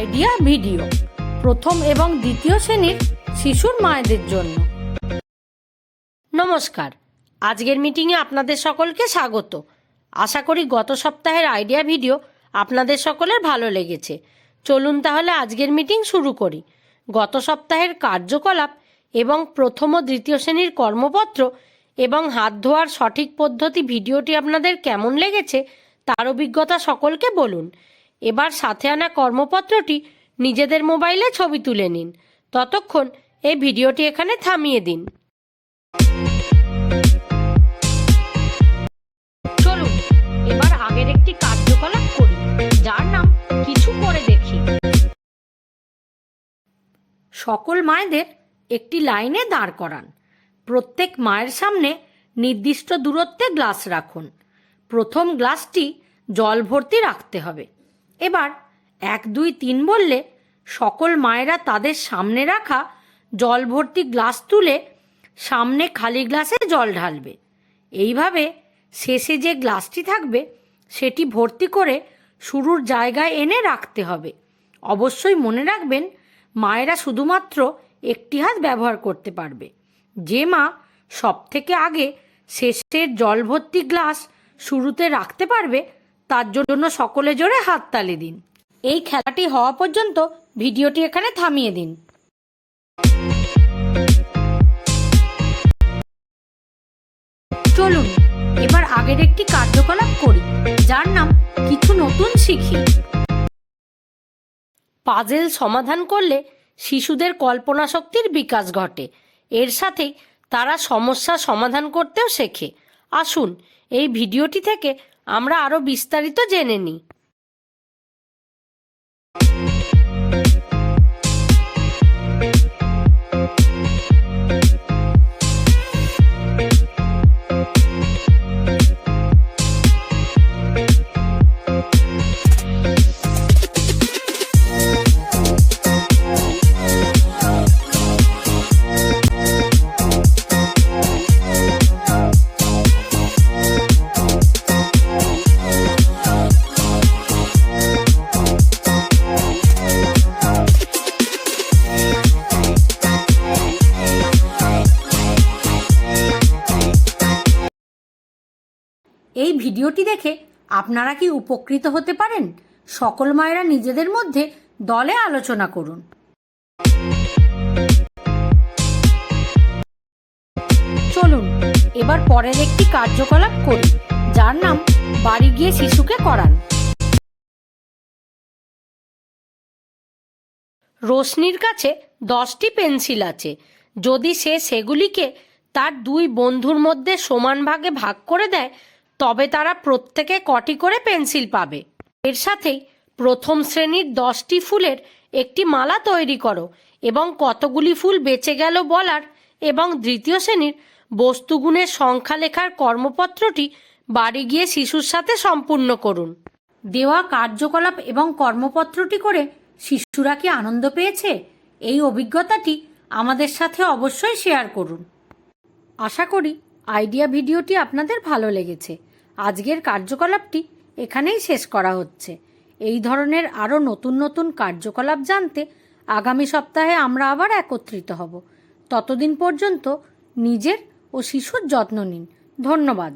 Idea video প্রথম এবং দ্বিতীয় শ্রেণির শিশুর মায়েদের জন্য। নমস্কার, আজকের মিটিংয়ে আপনাদের সকলকে স্বাগত। আশা করি গত সপ্তাহের আইডিয়া ভিডিও আপনাদের সকলের ভালো লেগেছে। চলুন তাহলে আজকের মিটিং শুরু করি। গত সপ্তাহের কার্যকলাপ এবং প্রথম ও দ্বিতীয় শ্রেণির কর্মপত্র এবং হাত ধোয়ার সঠিক পদ্ধতি ভিডিওটি আপনাদের কেমন লেগেছে, তার অভিজ্ঞতা সকলকে বলুন। এবার সাথে আনা কর্মপত্রটি নিজেদের মোবাইলে ছবি তুলে নিন। ততক্ষণ এই ভিডিওটি এখানে থামিয়ে দিন। চলুন, এবার আগের একটি কার্যকলাপ করি, যার নাম কিছু করে দেখি। সকল মায়েদের একটি লাইনে দাঁড় করান। প্রত্যেক মায়ের সামনে নির্দিষ্ট দূরত্বে গ্লাস রাখুন। প্রথম গ্লাসটি জল ভর্তি রাখতে হবে। এবার এক, দুই, তিন বললে সকল মায়েরা তাদের সামনে রাখা জল ভর্তি গ্লাস তুলে সামনে খালি গ্লাসে জল ঢালবে। এইভাবে শেষে যে গ্লাসটি থাকবে, সেটি ভর্তি করে শুরুর জায়গায় এনে রাখতে হবে। অবশ্যই মনে রাখবেন, মায়েরা শুধুমাত্র একটি হাত ব্যবহার করতে পারবে। যে মা সব থেকে আগে শেষের জল ভর্তি গ্লাস শুরুতে রাখতে পারবে তার জন্য সকলে জোরে হাততালি দিন। এই খেলাটি হওয়া পর্যন্ত ভিডিওটি এখানে থামিয়ে দিন। চলুন, এবার আগের একটি কার্যকলাপ করি, যার নাম কিছু নতুন শিখি। পাজেল সমাধান করলে শিশুদের কল্পনা শক্তির বিকাশ ঘটে। এর সাথেই তারা সমস্যা সমাধান করতেও শেখে। আসুন, এই ভিডিওটি থেকে আমরা আরও বিস্তারিত জেনে নিই। এই ভিডিওটি দেখে আপনারা কি উপকৃত হতে পারেন? সকল মায়েরা নিজেদের মধ্যে দলে আলোচনা করুন। চলুন, এবার পরের একটি কার্যকলাপ করি, যার নাম বাড়ি গিয়ে শিশুকে করান। রোশনির কাছে দশটি পেন্সিল আছে। যদি সে সেগুলিকে তার দুই বন্ধুর মধ্যে সমান ভাগে ভাগ করে দেয় তবে তারা প্রত্যেকে কটি করে পেন্সিল পাবে। এর সাথেই প্রথম শ্রেণির দশটি ফুলের একটি মালা তৈরি করো এবং কতগুলি ফুল বেঁচে গেল বলার এবং দ্বিতীয় শ্রেণির বস্তুগুণের সংখ্যা লেখার কর্মপত্রটি বাড়ি গিয়ে শিশুর সাথে সম্পূর্ণ করুন। দেওয়া কার্যকলাপ এবং কর্মপত্রটি করে শিশুরা কি আনন্দ পেয়েছে? এই অভিজ্ঞতাটি আমাদের সাথে অবশ্যই শেয়ার করুন। আশা করি আইডিয়া ভিডিওটি আপনাদের ভালো লেগেছে। আজকের কার্যকলাপটি এখানেই শেষ করা হচ্ছে। এই ধরনের আরও নতুন নতুন কার্যকলাপ জানতে আগামী সপ্তাহে আমরা আবার একত্রিত হব। ততদিন পর্যন্ত নিজের ও শিশুর যত্ন নিন। ধন্যবাদ।